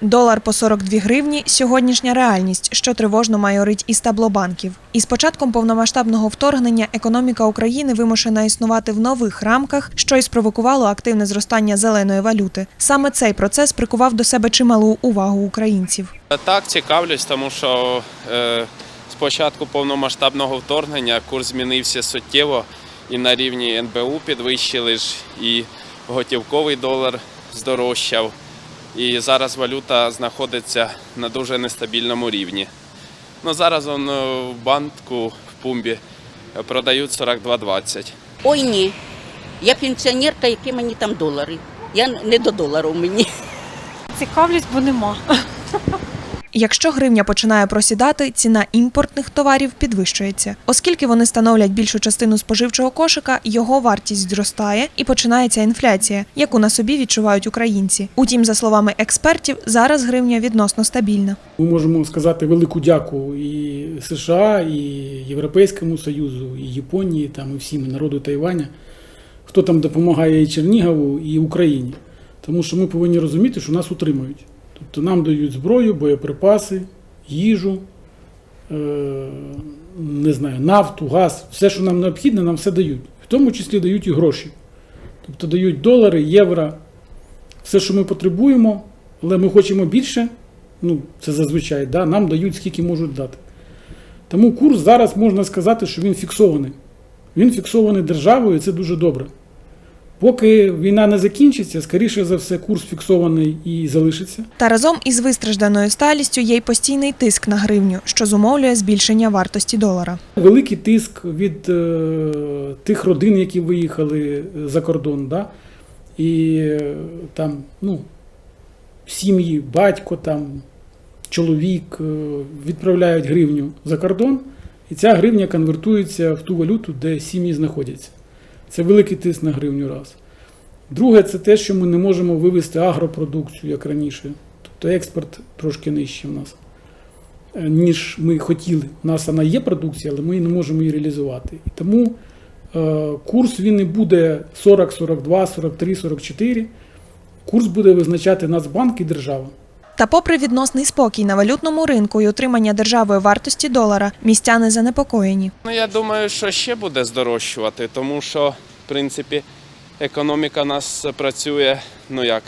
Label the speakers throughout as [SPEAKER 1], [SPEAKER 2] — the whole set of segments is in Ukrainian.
[SPEAKER 1] Долар по 42 гривні сьогоднішня реальність, що тривожно майорить із таблобанків. Із початком повномасштабного вторгнення економіка України вимушена існувати в нових рамках, що й спровокувало активне зростання зеленої валюти. Саме цей процес прикував до себе чималу увагу українців.
[SPEAKER 2] Так, цікавлюсь, тому що е, з початку повномасштабного вторгнення курс змінився суттєво і на рівні НБУ підвищили ж, і готівковий долар здорожчав. І зараз валюта знаходиться на дуже нестабільному рівні. Ну, зараз он, е, в банку в пумбі е, продають 42,20.
[SPEAKER 3] Ой ні. Я пенсіонерка, які мені там долари. Я не до долару мені.
[SPEAKER 4] Цікавлюсь, бо нема.
[SPEAKER 1] Якщо гривня починає просідати, ціна імпортних товарів підвищується. Оскільки вони становлять більшу частину споживчого кошика, його вартість зростає і починається інфляція, яку на собі відчувають українці. Утім, за словами експертів, зараз гривня відносно стабільна.
[SPEAKER 5] Ми можемо сказати велику дяку і США, і Європейському Союзу, і Японії, там, і всім народу Тайваня, хто там допомагає і Чернігову, і Україні. Тому що ми повинні розуміти, що нас утримують. Тобто нам дають зброю, боєприпаси, їжу, е, не знаю, нафту, газ, все, що нам необхідне, нам все дають. В тому числі дають і гроші. Тобто дають долари, євро, все, що ми потребуємо, але ми хочемо більше, ну, це зазвичай, да, нам дають скільки можуть дати. Тому курс зараз можна сказати, що він фіксований. Він фіксований державою, і це дуже добре. Поки війна не закінчиться, скоріше за все, курс фіксований і залишиться.
[SPEAKER 1] Та разом із вистражданою сталістю є й постійний тиск на гривню, що зумовлює збільшення вартості долара.
[SPEAKER 5] Великий тиск від е, тих родин, які виїхали за кордон, да? і е, там, ну, сім'ї, батько, там, чоловік е, відправляють гривню за кордон, і ця гривня конвертується в ту валюту, де сім'ї знаходяться. Це великий тиск на гривню раз. Друге, це те, що ми не можемо вивести агропродукцію, як раніше. Тобто експорт трошки нижче в нас, е, ніж ми хотіли. У нас вона є продукція, але ми не можемо її реалізувати. І тому е, курс він не буде 40, 42, 43, 44. Курс буде визначати Нацбанк і держава.
[SPEAKER 1] Та попри відносний спокій на валютному ринку і отримання державою вартості долара, містяни занепокоєні.
[SPEAKER 2] Ну, я думаю, що ще буде здорожчувати, тому що, в принципі, економіка у нас працює ну як,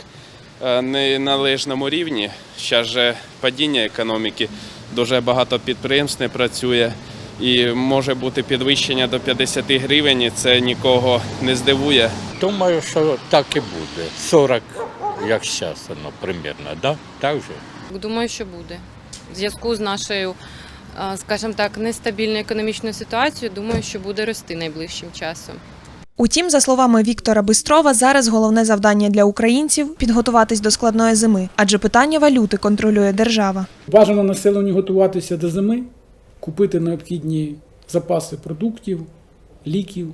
[SPEAKER 2] е, не на належному рівні. Зараз же падіння економіки, дуже багато підприємств не працює. І може бути підвищення до 50 гривень, це нікого не здивує.
[SPEAKER 6] Думаю, що так і буде. 40, як зараз, ну, примерно, да? Так же?
[SPEAKER 4] Думаю, що буде. В зв'язку з нашою, скажімо так, нестабільною економічною ситуацією, думаю, що буде рости найближчим часом.
[SPEAKER 1] Утім, за словами Віктора Бистрова, зараз головне завдання для українців підготуватись до складної зими, адже питання валюти контролює держава.
[SPEAKER 5] Бажано населенню готуватися до зими, купити необхідні запаси продуктів, ліків.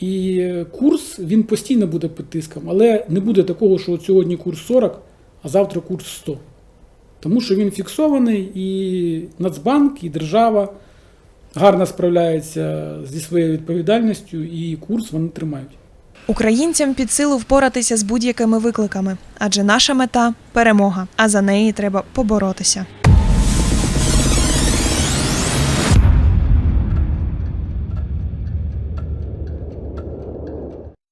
[SPEAKER 5] І курс він постійно буде під тиском, але не буде такого, що от сьогодні курс 40, а завтра курс 100. Тому що він фіксований, і Нацбанк, і держава гарно справляються зі своєю відповідальністю, і курс вони тримають.
[SPEAKER 1] Українцям під силу впоратися з будь-якими викликами, адже наша мета перемога, а за неї треба поборотися.